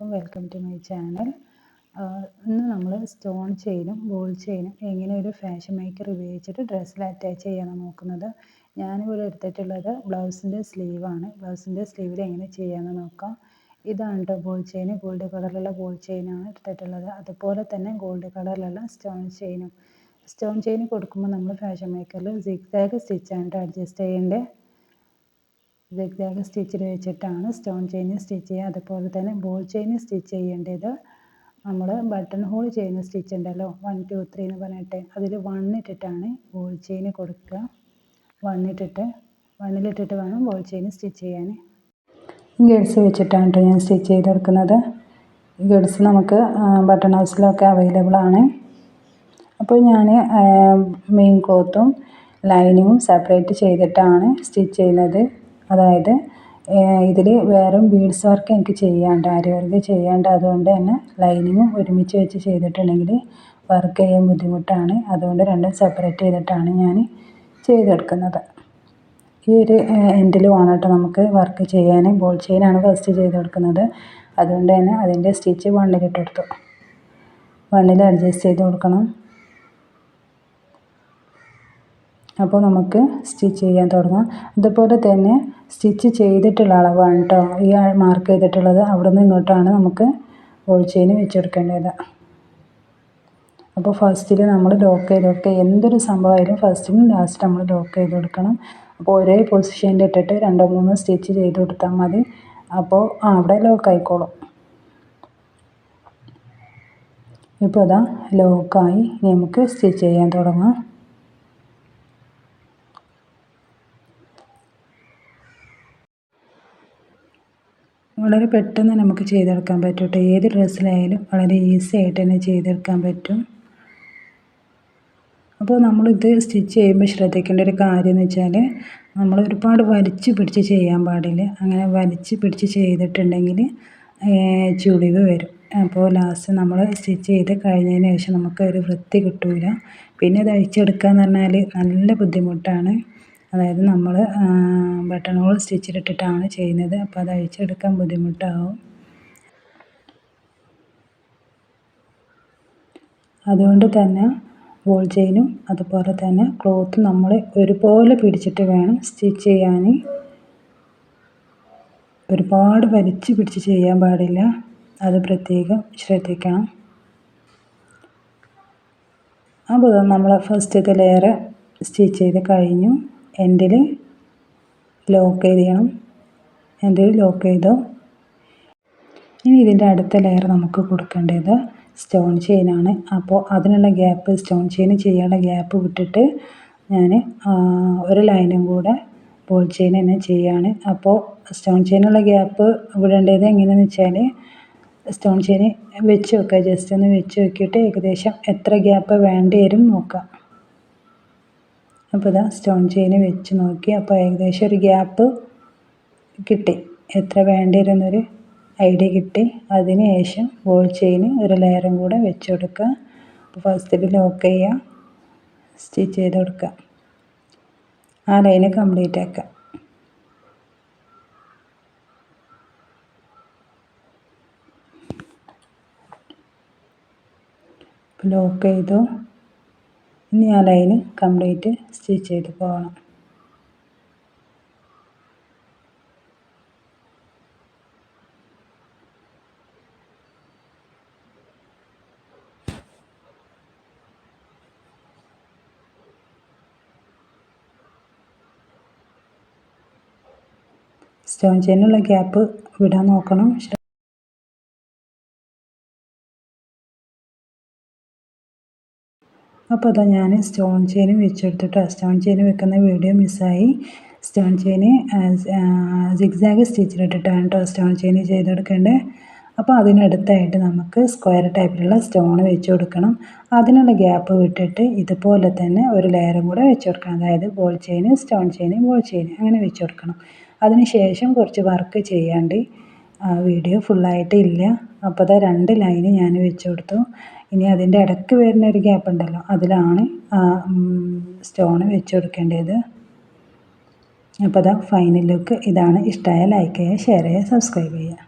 എല്ലാവർക്കും welcome to my channel ഇന്ന് നമ്മൾ സ്റ്റോൺ ചെയിനും ബോൾ ചെയിനും എങ്ങനെ ഒരു ഫാഷൻ മേക്കർ ഉപയോഗിച്ചിട്ട് ഡ്രസ്സിൽ അറ്റാച്ച് ചെയ്യാനാണ് നോക്കുന്നത്. ഞാനിവിടെ എടുത്തിട്ടുള്ളത് ബ്ലൗസിന്റെ സ്ലീവാണ് ബ്ലൗസിന്റെ സ്ലീവിൽ എങ്ങനെ ചെയ്യാമെന്ന് നോക്കാം. ഇതാണ് കേട്ടോ ബോൾ ചെയിൻ ഗോൾഡ് കളറിലുള്ള ബോൾ ചെയിനാണ് എടുത്തിട്ടുള്ളത്. അതുപോലെ തന്നെ ഗോൾഡ് കളറിലുള്ള സ്റ്റോൺ ചെയിനും സ്റ്റോൺ ചെയിൻ കൊടുക്കുമ്പോൾ നമ്മൾ ഫാഷൻ മേക്കറിൽ സിക്സാഗ് സാഗ് സ്റ്റിച്ചാണ് അഡ്ജസ്റ്റ് ചെയ്യേണ്ടത് സിഗ്സാഗ് സ്റ്റിച്ചിൽ വെച്ചിട്ടാണ് സ്റ്റോൺ ചെയിൻ സ്റ്റിച്ച് ചെയ്യുക. അതുപോലെ തന്നെ ബോൾ ചെയിൻ സ്റ്റിച്ച് ചെയ്യേണ്ടത് നമ്മൾ ബട്ടൺ ഹോൾ ചെയ്യുന്ന സ്റ്റിച്ച് ഉണ്ടല്ലോ. വൺ ടു ത്രീ എന്ന് പറഞ്ഞിട്ട് അതിൽ വൺ ഇട്ടിട്ടാണ് ബോൾ ചെയിൻ കൊടുക്കുക. വൺ ഇട്ടിട്ട് വണ്ണിലിട്ടിട്ട് വേണം ബോൾ ചെയിൻ സ്റ്റിച്ച് ചെയ്യാൻ ഗഡ്സ് വെച്ചിട്ടാണ് കേട്ടോ ഞാൻ സ്റ്റിച്ച് ചെയ്തെടുക്കുന്നത്. ഗഡ്സ് നമുക്ക് ബട്ടൺ ഹൗസിലൊക്കെ അവൈലബിൾ ആണ്. അപ്പോൾ ഞാൻ മെയിൻ ക്ലോത്തും ലൈനിങ്ങും സെപ്പറേറ്റ് ചെയ്തിട്ടാണ് സ്റ്റിച്ച് ചെയ്യുന്നത്. അതായത് ഇതിൽ വേറെ ബീഡ്സ് വർക്ക് എനിക്ക് ചെയ്യാണ്ട് ആരി വർക്ക് ചെയ്യാണ്ട് അതുകൊണ്ട് തന്നെ ലൈനിങ്ങും ഒരുമിച്ച് വെച്ച് ചെയ്തിട്ടുണ്ടെങ്കിൽ വർക്ക് ചെയ്യാൻ ബുദ്ധിമുട്ടാണ്. അതുകൊണ്ട് രണ്ടും സെപ്പറേറ്റ് ചെയ്തിട്ടാണ് ഞാൻ ചെയ്തെടുക്കുന്നത്. ഈ ഒരു എൻഡിൽ വേണം നമുക്ക് വർക്ക് ചെയ്യാൻ ബോൾ ചെയിനാണ് ഫസ്റ്റ് ചെയ്ത് കൊടുക്കുന്നത് അതുകൊണ്ട് തന്നെ അതിന്റെ സ്റ്റിച്ച് വണ്ണിലിട്ടെടുത്തു. വണ്ണിൽ അഡ്ജസ്റ്റ് ചെയ്ത് കൊടുക്കണം. അപ്പോൾ നമുക്ക് സ്റ്റിച്ച് ചെയ്യാൻ തുടങ്ങാം. അതുപോലെ തന്നെ സ്റ്റിച്ച് ചെയ്തിട്ടുള്ള അളവാണ് കേട്ടോ ഈ മാർക്ക് ചെയ്തിട്ടുള്ളത്. അവിടെ നിന്ന് ഇങ്ങോട്ടാണ് നമുക്ക് ഓൾ ചെയിൻ അപ്പോൾ ഫസ്റ്റിൽ നമ്മൾ ലോക്ക് ചെയ്ത് കൊടുക്കുക എന്തൊരു സംഭവമായാലും ഫസ്റ്റിലും ലാസ്റ്റ് നമ്മൾ ലോക്ക് ചെയ്ത് കൊടുക്കണം. അപ്പോൾ ഒരേ പൊസിഷനിൽ ഇട്ടിട്ട് രണ്ടോ മൂന്നോ സ്റ്റിച്ച് ചെയ്ത് കൊടുത്താൽ മതി. അപ്പോൾ അവിടെ ലോക്ക് ആയിക്കോളും. ഇപ്പോൾ അതാ ലോക്കായി നമുക്ക് സ്റ്റിച്ച് ചെയ്യാൻ തുടങ്ങാം. വളരെ പെട്ടെന്ന് നമുക്ക് ചെയ്തെടുക്കാൻ പറ്റും കേട്ടോ ഏത് ഡ്രസ്സിലായാലും വളരെ ഈസി ആയിട്ട് തന്നെ ചെയ്തെടുക്കാൻ പറ്റും. അപ്പോൾ നമ്മളിത് സ്റ്റിച്ച് ചെയ്യുമ്പോൾ ശ്രദ്ധിക്കേണ്ട ഒരു കാര്യം എന്ന് വെച്ചാൽ നമ്മൾ ഒരുപാട് വലിച്ച് പിടിച്ച് ചെയ്യാൻ പാടില്ല. അങ്ങനെ വലിച്ച് പിടിച്ച് ചെയ്തിട്ടുണ്ടെങ്കിൽ ചുളിവ് വരും. അപ്പോൾ ലാസ്റ്റ് നമ്മൾ സ്റ്റിച്ച് ചെയ്ത് കഴിഞ്ഞതിന് ശേഷം നമുക്ക് ഒരു വൃത്തി കിട്ടില്ല പിന്നെ ഇത് അഴിച്ചെടുക്കുക എന്ന് പറഞ്ഞാൽ നല്ല ബുദ്ധിമുട്ടാണ്. അതായത് നമ്മൾ ബട്ടൺ ഹോൾ സ്റ്റിച്ചിലിട്ടിട്ടാണ് ചെയ്യുന്നത്. അപ്പോൾ അത് അഴിച്ചെടുക്കാൻ ബുദ്ധിമുട്ടാവും. അതുകൊണ്ട് തന്നെ ബോൾ ചെയിനും അതുപോലെ തന്നെ ക്ലോത്ത് നമ്മൾ ഒരുപോലെ പിടിച്ചിട്ട് വേണം സ്റ്റിച്ച് ചെയ്യാൻ ഒരുപാട് വലിച്ച് പിടിച്ച് ചെയ്യാൻ പാടില്ല. അത് പ്രത്യേകം ശ്രദ്ധിക്കണം. അപ്പോൾ നമ്മൾ ഫസ്റ്റത്തെ ലെയർ സ്റ്റിച്ച് ചെയ്ത് കഴിഞ്ഞു. എൻഡിൽ ലോക്ക് ചെയ്ത് ചെയ്യണം. എൻഡിൽ ലോക്ക് ചെയ്തു. ഇനി ഇതിന്റെ അടുത്ത ലെയർ നമുക്ക് കൊടുക്കേണ്ടത് സ്റ്റോൺ ചെയിനാണ് അപ്പോൾ അതിനുള്ള ഗ്യാപ്പ് സ്റ്റോൺ ചെയിൻ ചെയ്യാനുള്ള ഗ്യാപ്പ് വിട്ടിട്ട് ഞാൻ ഒരു ലൈനും കൂടെ ബോൾ ചെയിൻ തന്നെ ചെയ്യാണ്. അപ്പോൾ സ്റ്റോൺ ചെയിനുള്ള ഗ്യാപ്പ് വിടേണ്ടത് എങ്ങനെയാണെന്ന് വെച്ചാൽ സ്റ്റോൺ ചെയിൻ വെച്ച് വെക്കുക. ജസ്റ്റ് ഒന്ന് വെച്ച് നോക്കിയിട്ട് ഏകദേശം എത്ര ഗ്യാപ്പ് വേണ്ടി വരും നോക്കാം അപ്പോൾ ഇതാ സ്റ്റോൺ ചെയിൻ വെച്ച് നോക്കി. അപ്പോൾ ഏകദേശം ഒരു ഗ്യാപ്പ് കിട്ടി. എത്ര വേണ്ടിയിരുന്നൊരു ഐഡിയ കിട്ടി. അതിന് ശേഷം ബോൾ ചെയിൻ ഒരു ലെയറും കൂടെ വെച്ച് കൊടുക്കുക. അപ്പോൾ ഫസ്റ്റിൽ ലോക്ക് ചെയ്യുക. സ്റ്റിച്ച് ചെയ്ത് കൊടുക്കുക. ആ ലൈന് കംപ്ലീറ്റ് ആക്കുക. ലോക്ക് ചെയ്തു. ഇനി ആ ലൈന് കംപ്ലീറ്റ് സ്റ്റിച്ച് ചെയ്ത് പോകണം. സ്റ്റോൺ ചെയിനുള്ള ഗ്യാപ്പ് വിടാൻ നോക്കണം. അപ്പോൾ അതാ ഞാൻ സ്റ്റോൺ ചെയിൻ വെച്ചെടുത്തിട്ട്. സ്റ്റോൺ ചെയിൻ വെക്കുന്ന വീഡിയോ മിസ്സായി സ്റ്റോൺ ചെയിൻ സിഗ്സാഗ് സ്റ്റിച്ചിലിട്ടിട്ടാണ് കേട്ടോ സ്റ്റോൺ ചെയിൻ ചെയ്തെടുക്കേണ്ടത് അപ്പോൾ അതിനടുത്തായിട്ട് നമുക്ക് സ്ക്വയർ ടൈപ്പിലുള്ള സ്റ്റോൺ വെച്ച് കൊടുക്കണം. അതിനുള്ള ഗ്യാപ്പ് വിട്ടിട്ട് ഇതുപോലെ തന്നെ ഒരു ലെയറും കൂടെ വെച്ച് കൊടുക്കണം. അതായത് ball chain stone chain ball chain അങ്ങനെ വെച്ച് കൊടുക്കണം. അതിന് ശേഷം കുറച്ച് വർക്ക് ചെയ്യാണ്ട് വീഡിയോ ഫുള്ളായിട്ട് ഇല്ല അപ്പോൾ അതാ രണ്ട് ലൈന് ഞാൻ വെച്ച് കൊടുത്തു. ഇനി അതിന്റെ ഇടയ്ക്ക് വരുന്ന ഒരു ഗ്യാപ്പ് ഉണ്ടല്ലോ അതിലാണ് സ്റ്റോൺ വെച്ച് കൊടുക്കേണ്ടത്. അപ്പോൾ അതാ ഫൈനൽ ലുക്ക് ഇതാണ്. ഇഷ്ടമായ ലൈക്ക് ചെയ്യുക ഷെയർ ചെയ്യുക സബ്സ്ക്രൈബ് ചെയ്യുക.